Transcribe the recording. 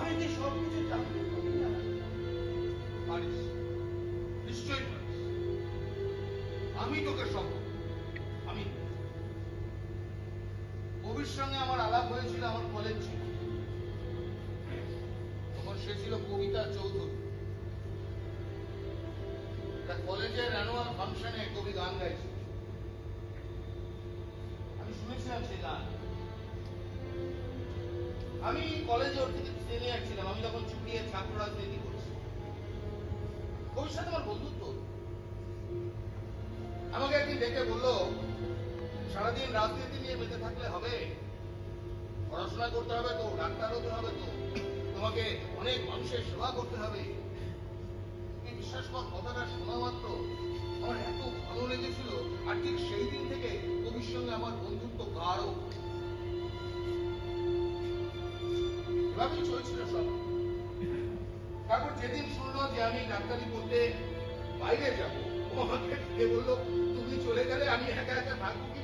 আমি যে সব কিছু জানতে না পারিস। নিশ্চয়ই পারিস। আমি তোকে সব আমি। কবির সঙ্গে আমার আলাপ হয়েছিল আমার কলেজ ছিল তখন সে ছিল কবিতা চৌধুরী। কলেজের অ্যানুয়াল ফাংশনে কবি গান গাইছিল। আমি শুনেছিলাম সেই গান। আমি কলেজে ওর থেকে সিনিয়র ছিলাম আমি তখন ছুটিয়ে ছাত্র রাজনীতি করছি। ভবিষ্যতে আমার বন্ধুত্ব আমাকে একদিন ডেকে বলল, সারাদিন রাজনীতি নিয়ে বেঁচে থাকলে হবে? পড়াশোনা করতে হবে তো, ডাক্তার হতে হবে তো, তোমাকে অনেক মানুষের সেবা করতে হবে। চলছিল সব। তারপর যেদিন শুনলো যে আমি ডাক্তারি করতে বাইরে যাব আমাকে বলল, তুমি চলে গেলে আমি একা একা থাকব কি